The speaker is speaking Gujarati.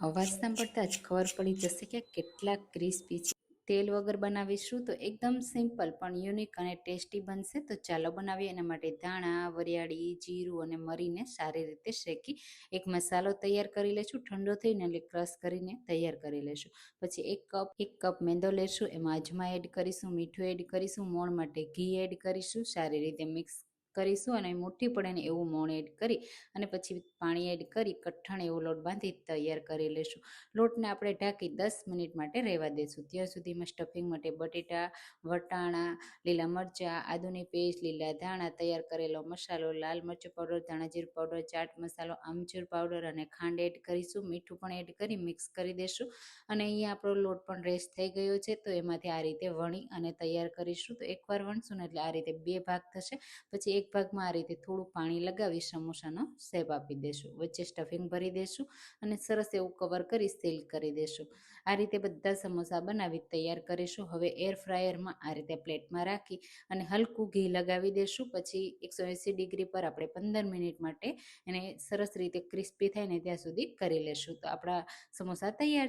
અવાજ સાંભળતા જ ખબર પડી જશે કે કેટલા ક્રિસ્પી છે. તેલ વગર બનાવીશું તો એકદમ સિમ્પલ પણ યુનિક અને ટેસ્ટી બનશે. તો ચાલો બનાવીએ. એના માટે ધાણા, વરિયાળી, જીરું અને મરીને સારી રીતે શેકી એક મસાલો તૈયાર કરી લેશું. ઠંડો થઈને એટલે ક્રશ કરીને તૈયાર કરી લેશું. પછી એક કપ એક કપ મેંદો લેશું. એમાં અજમા એડ કરીશું, મીઠું એડ કરીશું, મોણ માટે ઘી એડ કરીશું. સારી રીતે મિક્સ કરીશું અને મુઠ્ઠી પડે ને એવું મોણ એડ કરી અને પછી પાણી એડ કરી કઠણ એવો લોટ બાંધી તૈયાર કરી લેશું. લોટને આપણે ઢાંકી દસ મિનિટ માટે રહેવા દઈશું ત્યાં સુધીમાં સ્ટફિંગ માટે બટેટા, વટાણા, લીલા મરચાં, આદુની પેસ્ટ, લીલા ધાણા તૈયાર કરેલો મસાલો, લાલ મરચું પાવડર ધાણાજીર પાવડર, ચાટ મસાલો, આમચૂર પાવડર અને ખાંડ એડ કરીશું. મીઠું પણ એડ કરી મિક્સ કરી દેશું. અને અહીંયા આપણો લોટ પણ રેસ્ટ થઈ ગયો છે, તો એમાંથી આ રીતે વણી અને તૈયાર કરીશું. તો એકવાર વણશું ને એટલે આ રીતે બે ભાગ થશે. પછી એક ભાગમાં આ રીતે થોડું પાણી લગાવી સમોસાનો શેપ આપી દેશું. વચ્ચે સ્ટફિંગ ભરી દેશું અને સરસ એવું કવર કરી સીલ કરી દેશું. આ રીતે બધા સમોસા બનાવી તૈયાર કરીશું. હવે એર ફ્રાયરમાં આ રીતે પ્લેટમાં રાખી અને હલકું ઘી લગાવી દેશું. પછી એકસો એંસી ડિગ્રી પર આપણે પંદર મિનિટ માટે એને સરસ રીતે ક્રિસ્પી થાય ને ત્યાં સુધી કરી લેશું. તો આપણા સમોસા તૈયાર